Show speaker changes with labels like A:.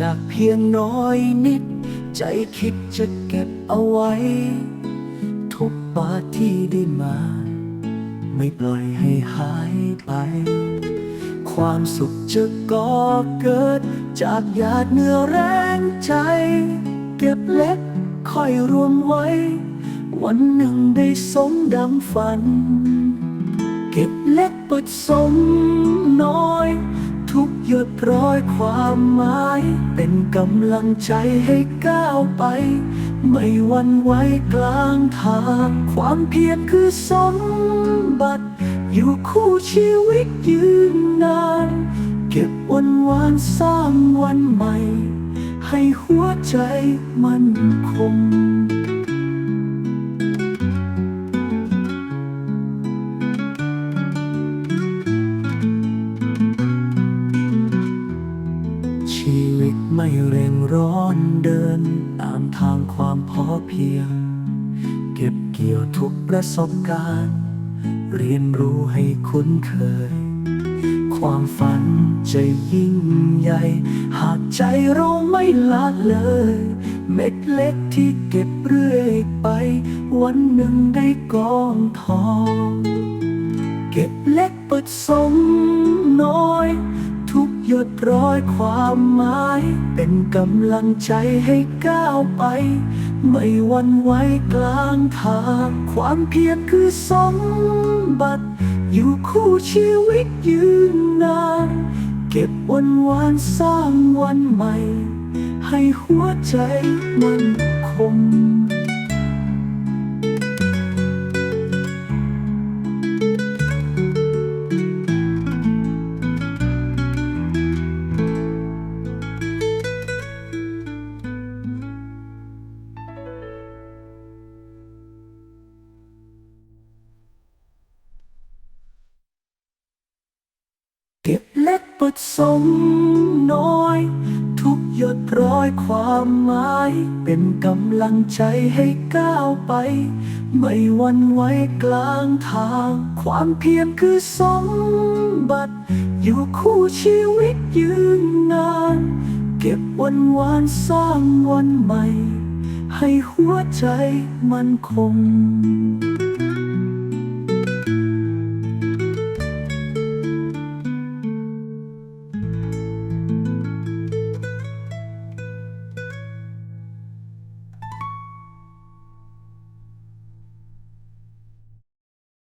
A: จากเพียงน้อยนิด ใจคิดจะเก็บเอาไว้ ทุกบาทที่ได้มา ไม่ปล่อยให้หายไป ความสุขจะก่อเกิด จากหยาดเหงื่อแรงใจ เก็บเล็กค่อยรวมไว้ วันหนึ่งได้สมดังฝัน เก็บเล็กผสมน้อย หยดร้อยความหมาย เป็นกำลังใจให้ก้าวไป ไม่วันไหวกลางทาง ความเพียรคือสมบัติ อยู่คู่ชีวิตยืนนาน เก็บวันวานสร้างวันใหม่ ให้หัวใจมันคง ไม่เร่งร้อนเดินตามทางความพอเพียง เก็บเกี่ยวทุกประสบการณ์ เรียนรู้ให้คุ้นเคย ความฝันจะยิ่งใหญ่ หากใจเราไม่ละเลย เม็ดเล็กที่เก็บเรื่อยไป วันหนึ่งได้กองทอง เก็บเล็กผสม ร้อยความหมาย เป็นกำลังใจให้ก้าวไป ไม่วันไหวกลางทาง ความเพียรคือสมบัติ อยู่คู่ชีวิตยืนนาน เก็บวันวานสร้างวันใหม่ ให้หัวใจมันคง ผสมน้อย ทุกหยดร้อยความหมาย เป็นกำลังใจให้ก้าวไป ไม่หวันไหวกลางทาง ความเพียรคือสมบัติ อยู่คู่ชีวิตยืนนาน เก็บวันวานสร้างวันใหม่ ให้หัวใจมันคง